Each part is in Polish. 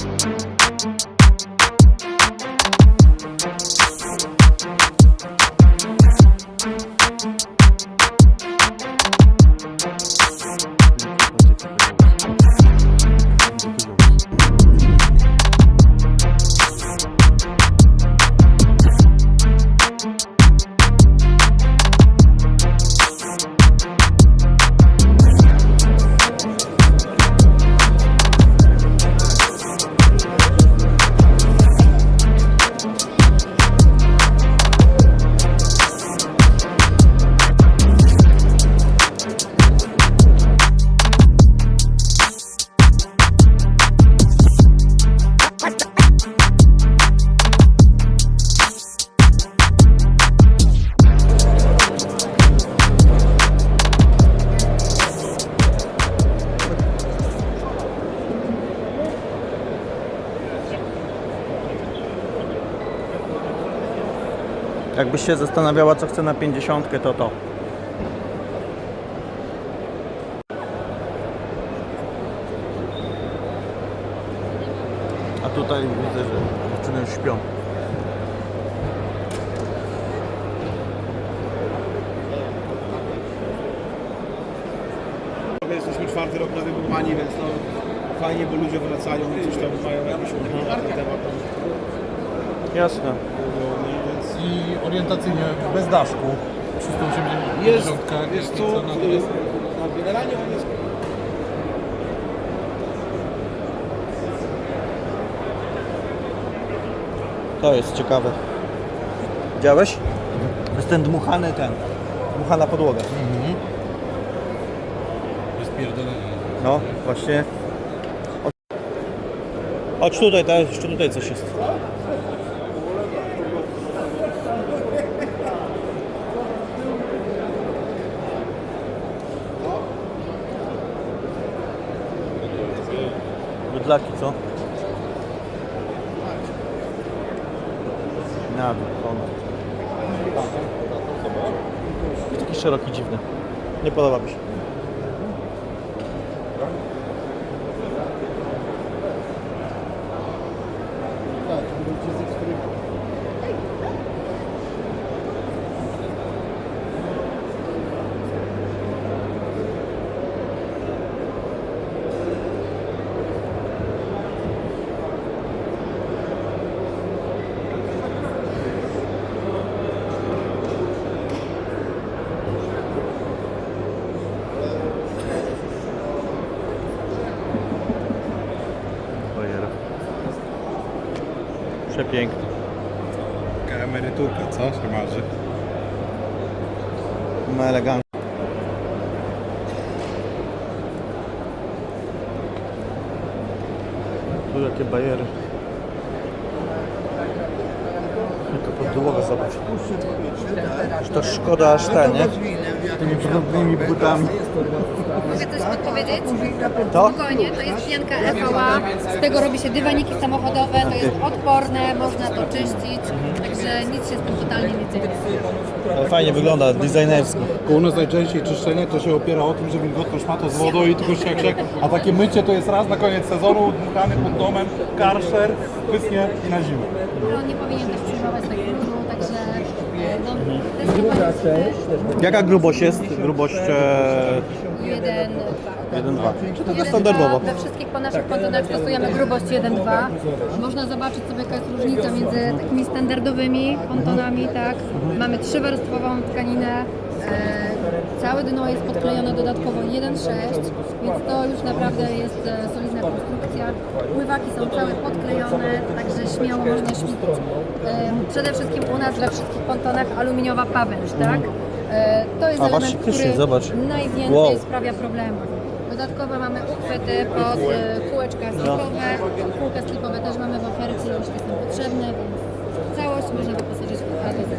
Thank Jakbyś się zastanawiała, co chce na 50, to to. A tutaj widzę, że dziewczyny już śpią. Jesteśmy czwarty rok na wybudowani, więc no fajnie, bo ludzie wracają i coś tam mają jakieś opinie na ten temat. Jasne. I orientacyjnie bez daszku. 380 jest, jest tu, jest no, generalnie on jest To jest ciekawe. Widziałeś? To jest ten dmuchany ten. Dmuchana podłoga. bez pierdolenia. No, właśnie. Chodź tutaj, teraz jeszcze tutaj coś jest. Bydlaki, co? Na. Taki szeroki, dziwny. Nie podoba mi się. Bajera. Przepiękny. Taka emeryturka, co się marzy? Ma elegancko. Tu jakie bajery. Jaka podłoga, zobacz. Aż to szkoda aż te, nie? Tymi brudnymi butami. Mogę coś podpowiedzieć? To? Spokojnie, to jest pianka EVA, z tego robi się dywaniki samochodowe, to jest odporne, można to czyścić, także nic się z tym totalnie nie dzieje. Ale fajnie wygląda, designersko. Bo u nas najczęściej czyszczenie to się opiera o tym, że wilgotność ma to z wodą i tylko siak, siak. A takie mycie to jest raz na koniec sezonu, dmuchany pod domem, karszer, wyschnie i na zimę. No, nie powinien też przyjmować no, testowaliśmy Jaka grubość jest? Grubość e, jeden, 1,2. Czy to jest standardowo? We wszystkich po naszych pontonach stosujemy grubość 1,2. Można zobaczyć sobie jaka jest różnica między takimi standardowymi pontonami, tak? Mamy trzywarstwową tkaninę. E, całe dno jest podklejone dodatkowo 1,6, więc to już naprawdę jest e, solidna konstrukcja. Pływaki są całe podklejone, także śmiało można śmigać. Przede wszystkim u nas we wszystkich pontonach aluminiowa pawęcz, tak? E, to jest A, element, faktycznie, który zobacz. najwięcej Wow. sprawia problemów. Dodatkowo mamy uchwyty pod e, kółeczka slipowe. Kółka slipowe też mamy w ofercie, jeśli są potrzebne, więc całość można wyposażyć w A do Z.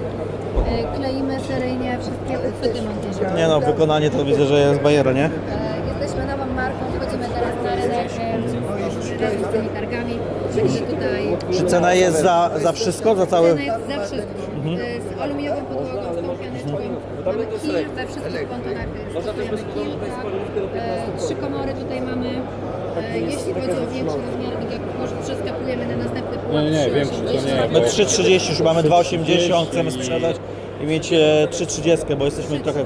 E, Kleimy seryjnie wszystkie uchwyty montażowe. Nie no, wykonanie to widzę, że jest bajera, nie? E, Czy cena jest za, za wszystko, za cały... cena jest za wszystko. E, Z aluminiową podłogą, z tą pianeczką. Mamy kill we wszystkich. Stosujemy kill, tak. E, Trzy komory tutaj mamy. E, Jeśli chodzi o większy rozmiar, tak jak już przeskakujemy na następny pułap, Nie, nie, 3,80. większy to nie, My 3,30 już mamy 2,80, chcemy sprzedać i mieć e, 3,30, bo jesteśmy trochę,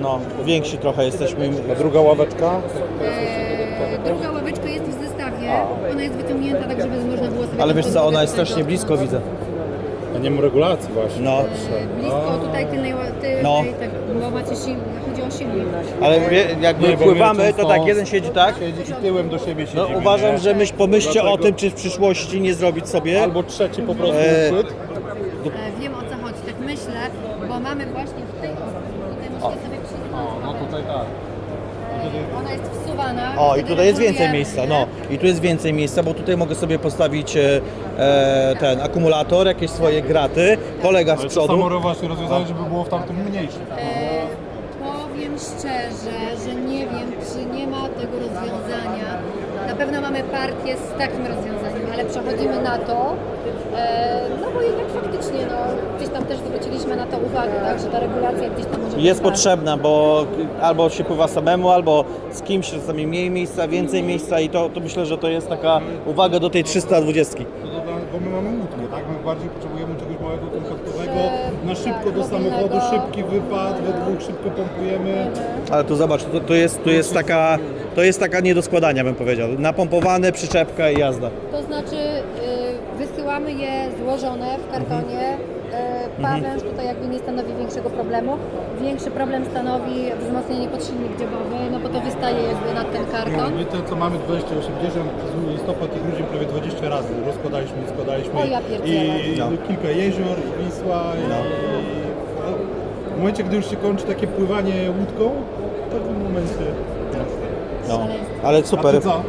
no, więksi trochę jesteśmy. A druga ławeczka? E, Druga jest wyciągnięta tak, żeby można było sobie... Ale wiesz co, ona jest strasznie blisko, widzę. Ja nie mam regulacji właśnie. No, E, Blisko tutaj tylnej, tylnej No. tak, bo macie sił, chodzi o silnik. ale wie, jak Nie, my pływamy, my to często- tak, jeden siedzi tak. Siedzi i tyłem do siebie siedzi. No uważam, że myśl, pomyślcie o tym, czy w przyszłości nie zrobić sobie. Albo trzeci po prostu E, uchwyt. E, Wiem o O, i tutaj jest więcej miejsca, no. I tu jest więcej miejsca, bo tutaj mogę sobie postawić e, e, ten akumulator, jakieś swoje graty, kolega z Ale to samo przodu. właśnie rozwiązanie, żeby było w tamtym mniejszym. E, powiem szczerze, że nie wiem, czy nie ma tego rozwiązania. Na pewno mamy partię z takim rozwiązaniem, ale przechodzimy na to, e, no bo jednak faktycznie, no, gdzieś tam też zwróciliśmy na to uwagę, tak, że ta regulacja gdzieś tam może Jest być potrzebna, bo albo się pływa samemu, albo z kimś, czasami mniej miejsca, więcej miejsca i to, to myślę, że to jest taka uwaga do tej 320. To dla- Bo my mamy łódkę, tak? My bardziej potrzebujemy Że- na szybko do samochodu, szybki wypad, we dwóch szybko pompujemy. Ale tu zobacz, to, to, jest, to, jest taka, to jest taka nie do składania, bym powiedział. Napompowane, przyczepka i jazda. To znaczy y, wysyłamy je złożone w kartonie. Y, Pawęż tutaj jakby nie stanowi większego problemu. Większy problem stanowi wzmocnienie pod silnik dziobowy, no bo to wystaje jakby na ten karton. My te co mamy 280 z listopad tych ludzi prawie 20 razy rozkładaliśmy i składaliśmy. O, ja pierdzielę. I No. kilka jezior, i Wisła i... W momencie, gdy już się kończy takie pływanie łódką, to w tym momencie... No. Ale A super. ty co?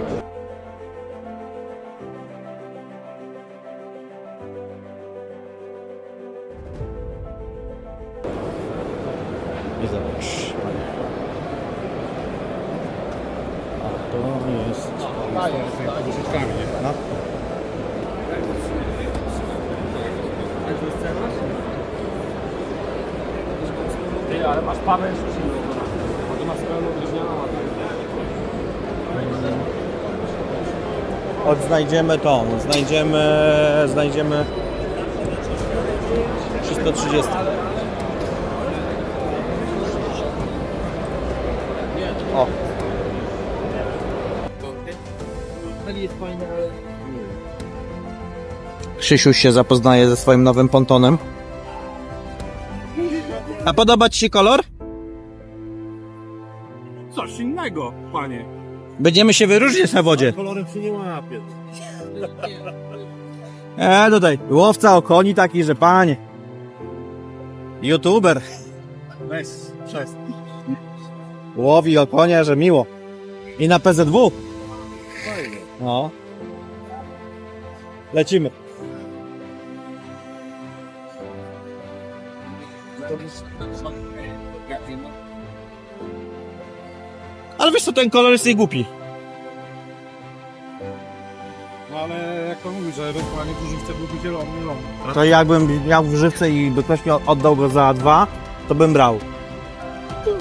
To jest... No. Ty, ale masz. A tu masz pełną drewnianą, a tu... Odznajdziemy tą, znajdziemy, znajdziemy 330. Krzysiuś się zapoznaje ze swoim nowym pontonem. A podoba Ci się kolor? Coś innego, panie. Będziemy się wyróżniać na wodzie. Kolorem się nie łapie. E, tutaj, łowca okoni taki, że panie. YouTuber. Weź, przez. Łowi okonia, że miło. I na PZW. No. Lecimy. Ale wiesz co, ten kolor jest jej głupi. No ale jak to mówisz, że ewentualnie w żywce byłby zielony, zielony. To jakbym miał w żywce i by ktoś mi oddał go za dwa, to bym brał.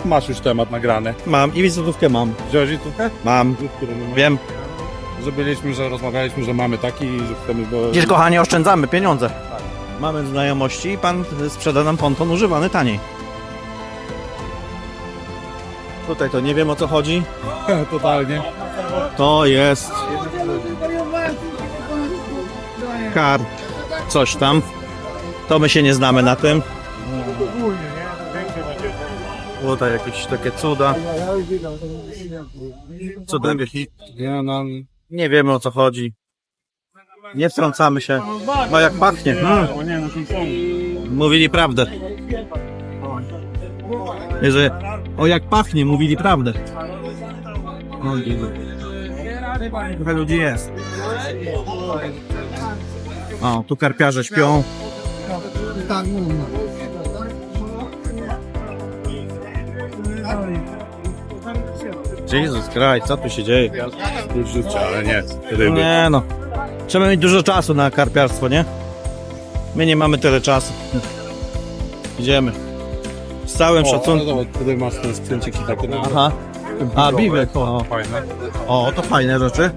Masz już temat nagrany. Mam i wizytówkę mam. Wziąłeś? Mam. Który numer? Wiem. Że byliśmy, że rozmawialiśmy, że mamy taki i że chcemy go... Widzisz, kochanie, oszczędzamy pieniądze. Mamy znajomości i pan sprzeda nam ponton używany taniej. Tutaj to nie wiem o co chodzi. Totalnie. To jest. Kar. Coś tam. To my się nie znamy na tym. Tutaj jakieś takie cuda. Ja nam... Nie wiemy o co chodzi. Nie wtrącamy się. No jak pachnie. Mm. Mówili prawdę. Że o jak pachnie, mówili prawdę. O, Jezu. Trochę ludzi jest. O, tu karpiarze śpią. Jezus Christ, co tu się dzieje? Już życia, ale nie. Ryby. Nie no. Trzeba mieć dużo czasu na karpiarstwo, nie? My nie mamy tyle czasu. Idziemy. Z całym szacunkiem. tutaj masz ten sprzęcik i takie na... Aha. A, biwek, o. Fajne. O, to fajne rzeczy.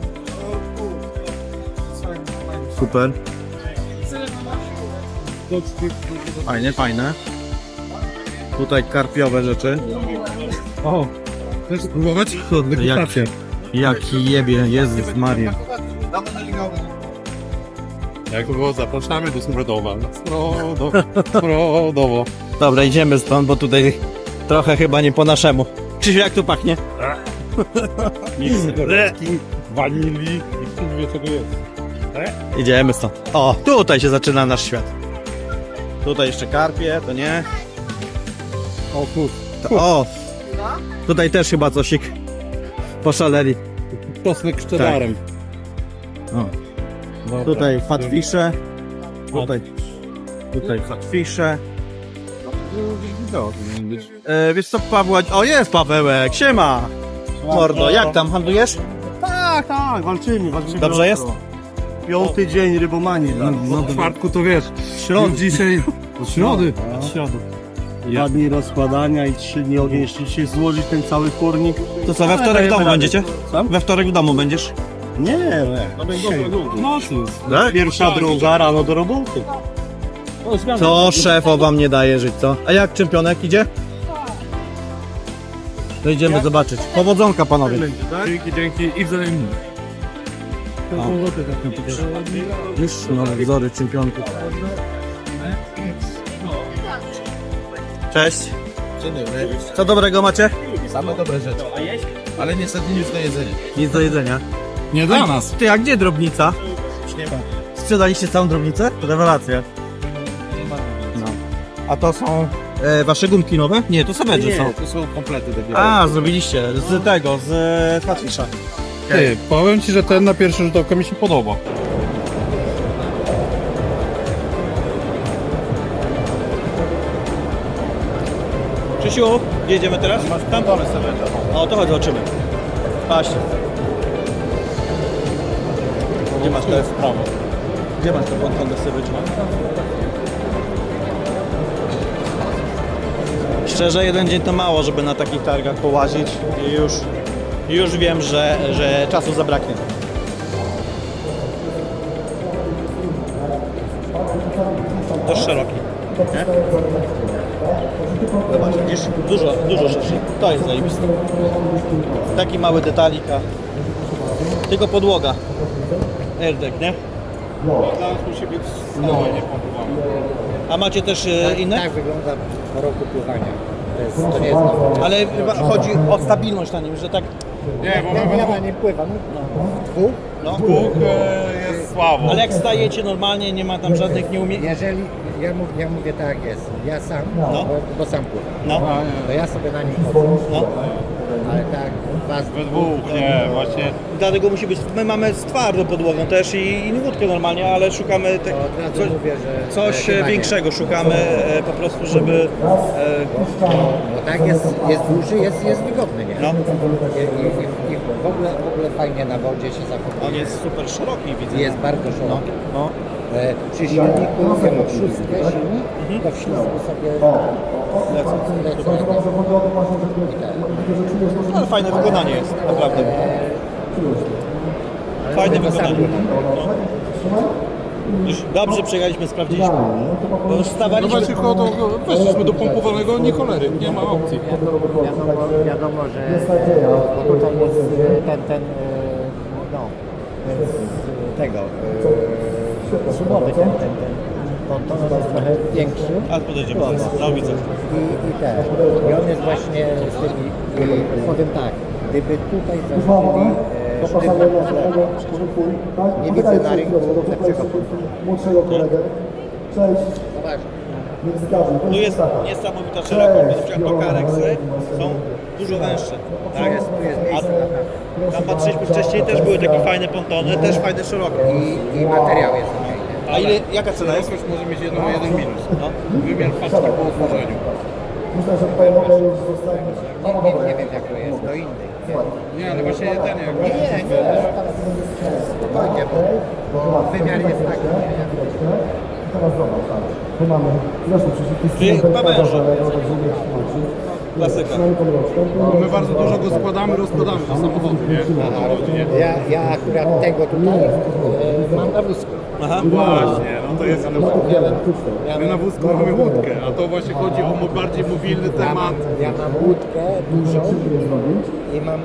Super. Fajne, fajne. Tutaj karpiowe rzeczy. O, chcesz spróbować? Jak, jaki jebie, Jezus Maria. Jak było, zapraszamy do Smrodowa. Smrodowo. Smrodowo. Dobra, idziemy stąd, bo tutaj trochę chyba nie po naszemu. Krzysiu, jak tu pachnie? Miks czekoladki, wanilii i kto wie czego jest. Idziemy stąd. O, tutaj się zaczyna nasz świat. Tutaj jeszcze karpie, to nie. O kur... To, o, tutaj też chyba cosik poszaleli. Czosnek z cheddarem. O. Dobra. Tutaj fatfisze. Tutaj, tutaj fatfisze. E, wiesz co, Pawła... O, jest Pawełek, siema! Mordo, jak tam, handlujesz? Tak, tak, walczymy, walczymy. Dobrze jest? Piąty dzień rybomanii. No, no w czwartku to wiesz. Środ. Dzisiaj od środy. Od środy. Dwa dni rozkładania i trzy dni ogień. Jeśli dzisiaj złożyć ten cały kurnik. To co, we wtorek w domu dajemy będziecie? Co? We wtorek w domu będziesz? Nie, nie. No cóż. Tak? Pierwsza, druga, rano do roboty. To szefo wam nie daje żyć, co? A jak czempionek idzie? To idziemy zobaczyć. Powodzonka panowie. Dzięki, dzięki i wzajemnie. Już nowe wzory czempionków. Cześć. Co dobrego macie? Same dobre rzeczy. Ale niestety nic do jedzenia. Nic do jedzenia. Nie dla nas. Ty, a gdzie drobnica? Już nie ma. Sprzedaliście całą drobnicę? Rewelacja. No. A to są e, wasze gumki nowe? Nie, to same Nie, są. to są komplety takie. A, zrobiliście z tego, z Fatfisha. Ty, powiem ci, że ten na pierwszy rzut oka mi się podoba. Krzysiu, gdzie jedziemy teraz? Tam dole sobie. O, to chodź, zobaczymy. Patrzcie. Gdzie masz teraz prawo? Gdzie masz tę pontonę sywyczną? Szczerze, jeden dzień to mało, żeby na takich targach połazić i już, już wiem, że, że czasu zabraknie. To jest zajebiste. Taki mały detalik, a tylko podłoga. Erdek, nie? Dla nas musi być pompowane. A macie też e, inne? Tak wygląda po roku pływania. To, jest, to nie jest nowe. Ale chyba chodzi o stabilność na nim, że tak Nie, bo Ja, my ja na nim pływam. Dwóch. no. Bóg e, jest słabo. Ale jak stajecie normalnie, nie ma tam żadnych nieumie... Jeżeli, ja, mów, ja mówię tak jest, ja sam, No. bo, bo sam pływam, No, to ja sobie na nim chodzę. no. Ale tak, was We dwóch, nie, właśnie. Dlatego musi być... My mamy z twardą podłogą też i, i wódkę normalnie, ale szukamy to od razu coś, mówię, że... coś e, chyba nie. większego. Szukamy e, po prostu, żeby... E, Bo tak jest, jest duży, jest, jest wygodny, nie? no, I, i, i, w ogóle, w ogóle fajnie na wodzie się zachowuje. on jest super szeroki, widzę. Jest bardzo No, szeroki. no. E, przy silniku, ja mam szóstkę silnik, Mhm. to w ślizgu sobie lecę. tak. Ale fajne wykonanie jest, naprawdę. Ale Fajne wykonanie. Już dobrze przejechaliśmy, sprawdziliśmy. Bo już No stawaliśmy... właśnie, tylko do, weszliśmy do pompowanego, nie cholery, nie ma opcji. Wiadomo, wiadomo że bo tutaj jest e, ten, ten, e, no, z tego, e, sumowy ten, ten, ten, ponton on jest trochę większy A podejdziemy zaraz, no widzę. i, i ten, i on jest właśnie z tymi, i powiem tak, gdyby tutaj zarzucili e, sztywne pole, nie widzę na rynku lepszego pontonu. Zobacz, Tu jest niesamowita szerokość, na przykład tokareksy są dużo węższe. Tak? jest, tu jest miejsce na A tam patrzyliśmy wcześniej, też były takie fajne pontony, też fajne szerokie. i, i materiał jest fajny. A ile, jaka cena jest? Jakoś może mieć jedno, jeden minus. No. Wymiar paczki po otworzeniu. Nie, nie, nie wiem jak to jest, do innych. Nie, ale właśnie ten jak Nie, nie, nie, spokojnie, bo, bo wymiar jest taki. Węże. Klasyka. Bo my bardzo dużo go składamy, rozkładamy do samochodu, nie? Ja, ja akurat tego tutaj e, mam na wózku. Aha. Właśnie, no to jest ale My na wózku mamy łódkę, a to właśnie chodzi o bardziej mobilny ja, mam, temat. ja mam łódkę dużą i mam,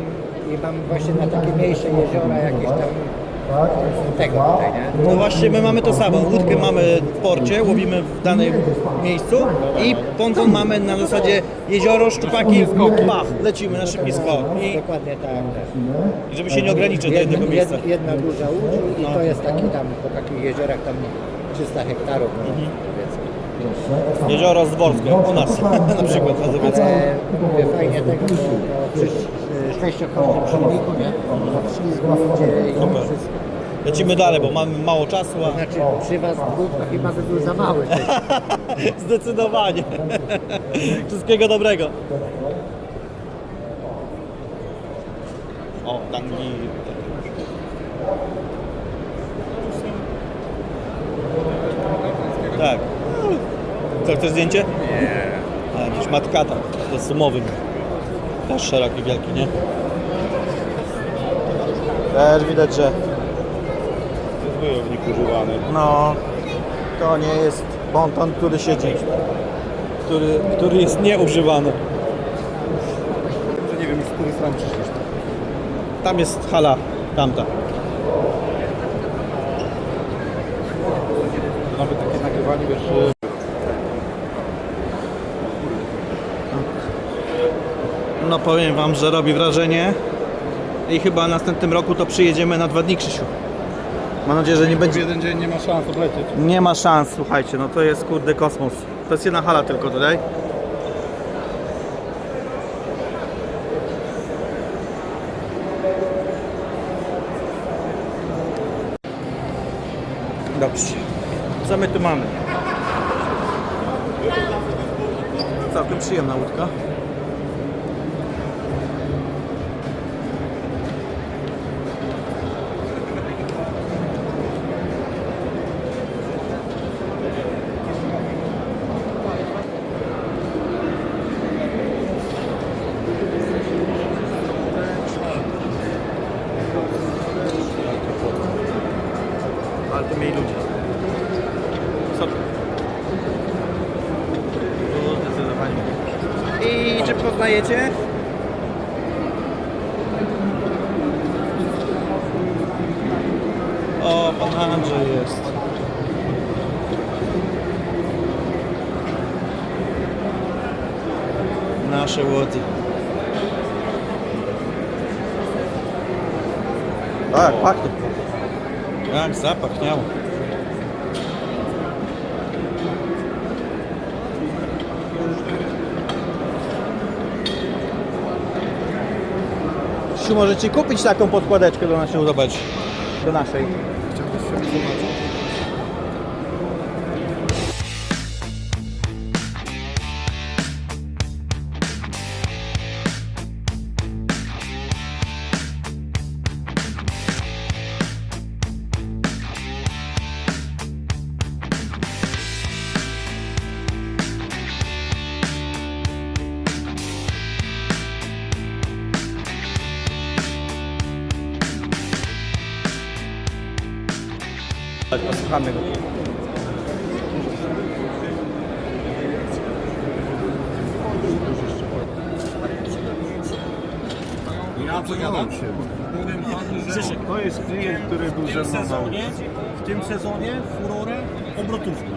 i mam właśnie na takie mniejsze jeziora jakieś tam tego tutaj, nie? No właśnie, my mamy to samo. Łódkę mamy w porcie, łowimy w danym miejscu i ponton mamy na zasadzie jezioro, szczupaki, pach, lecimy na szybki skok. I Dokładnie tak. tak. żeby się nie ograniczyć do Jedna, jednego miejsca. jedna, jedna duża łódź i to jest taki tam, po takich jeziorach tam 300 hektarów, no, powiedzmy. Jezioro Zdworskie, u nas na przykład mazowieckie. E, mówię, fajnie tego, bo, bo przy sz- sześciokrotnym silniku, nie? Ślizgu idzie i Super. wszystko. Lecimy dalej, bo mamy mało czasu, a Znaczy przy was dwóch chyba by był za mały. zdecydowanie. Wszystkiego dobrego. O, tangi. Tak. Co, chcesz zdjęcie? Nie. A, jakiś matkata, to jest sumowym. Też szeroki, wielki, nie? Też widać, że Wojownik używany. no, to nie jest bonton, który siedzi, który, który jest nieużywany. Że nie wiem z której strony przyszliśmy. Tam jest hala, tamta. Nawet takie nagrywanie, wiesz, No powiem wam, że robi wrażenie i chyba w następnym roku to przyjedziemy na dwa dni, Krzysiu. Mam nadzieję, że nie w będzie... jeden dzień nie ma szans odlecieć. Nie ma szans, słuchajcie, no to jest kurde kosmos. To jest jedna hala tylko tutaj. Dobrze. Co my tu mamy? Całkiem przyjemna łódka. Ale to mniej ludzi. Co? No, zdecydowanie. Poznajecie? O, pan Andrzej jest. Nasze łody. Tak, pachnie. Jak zapachniało. Możecie kupić taką podkładeczkę do naszej, zobacz. Do naszej. Posłuchamy go. Ja gadam? Panu, że to jest klient, który był ze mną w tym sezonie furorę obrotówkę.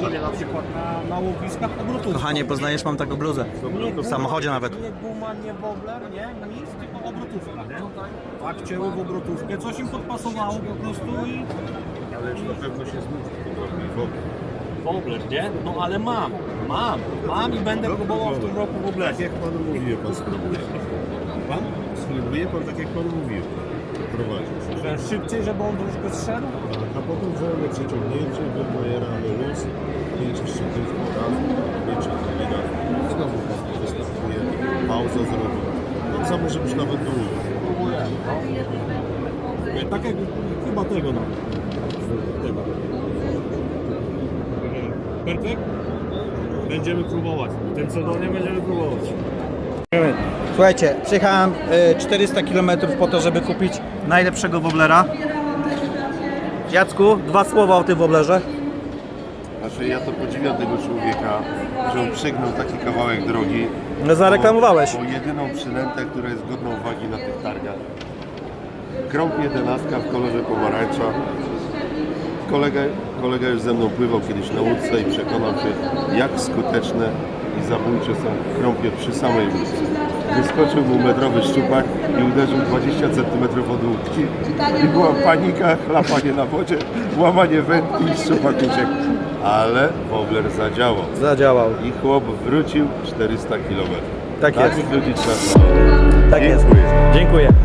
Czyli na przykład na, na łowiskach obrotówkę. Kochanie, poznajesz, mam taką bluzę. W samochodzie nawet. Nie guma, nie wobler, nie? Nic, tylko obrotówka? Tak, chciały w obrotówkę, coś im podpasowało po prostu i... Ale już na pewno się znudzi w ogóle. Wobler, nie? No ale mam, mam, mam i będę próbował w tym roku Tak woblerze. jak panu mówiłem, pan spróbuje. Pan? Spróbuje pan tak jak panu mówiłem. Prowadzić. Że szybciej, żeby on troszkę zszedł? A potem wolne przeciągnięcie, wybojera luz, pięcie szczytów raz, pięcie raz. Znowu pan występuje, pauza zrobi. Tak samo, żebyś nawet długo. Nie, Tak jak chyba tego nawet. Tego. Perfekt? Będziemy próbować. Tym sezonie będziemy próbować. Słuchajcie, przyjechałem y, 400 km po to, żeby kupić najlepszego woblera. Jacku, dwa słowa o tym woblerze. Znaczy ja to podziwiam tego człowieka, że on przegnął taki kawałek drogi. No, zareklamowałeś. O, o jedyną przynętę, która jest godna uwagi na tych targach. Krąg 11 w kolorze pomarańcza. Kolega, kolega już ze mną pływał kiedyś na łódce i przekonał się, jak skuteczne i zabójcze są krąpie przy samej łódce. Wyskoczył mu metrowy szczupak i uderzył 20 cm od łódki. I była panika, chlapanie na wodzie, łamanie wędki i szczupak uciekł. Ale wobler zadziałał. Zadziałał. I chłop wrócił 400 km. Tak jest. Takich ludzi trzeba szanować. Tak jest. Dziękuję. Dziękuję.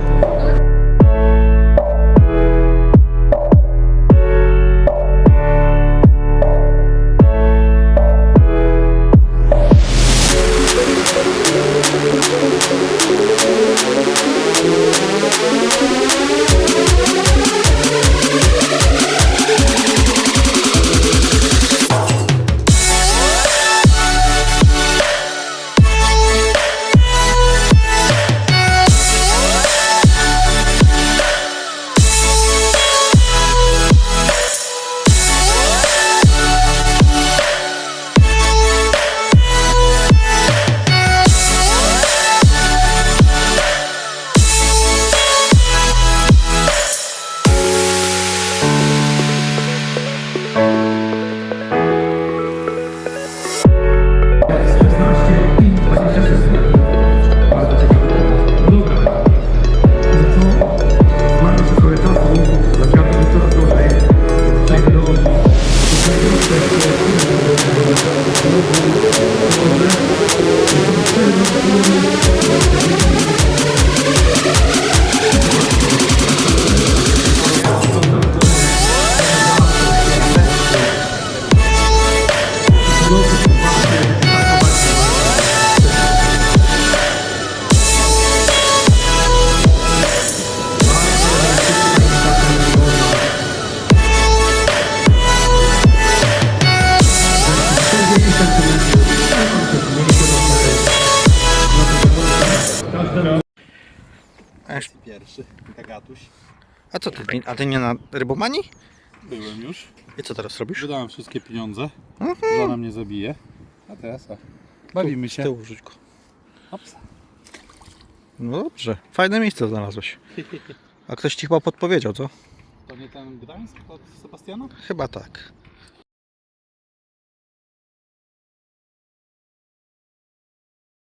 A co ty, a ty nie na rybomanii? Byłem już. I co teraz robisz? Wydałem wszystkie pieniądze. Żona mnie zabije. A teraz a, bawimy Z się. tyłu rzuć go. Ops. No dobrze, fajne miejsce znalazłeś. A ktoś ci chyba podpowiedział, co? To nie ten Gdańsk od Sebastiana? Chyba tak.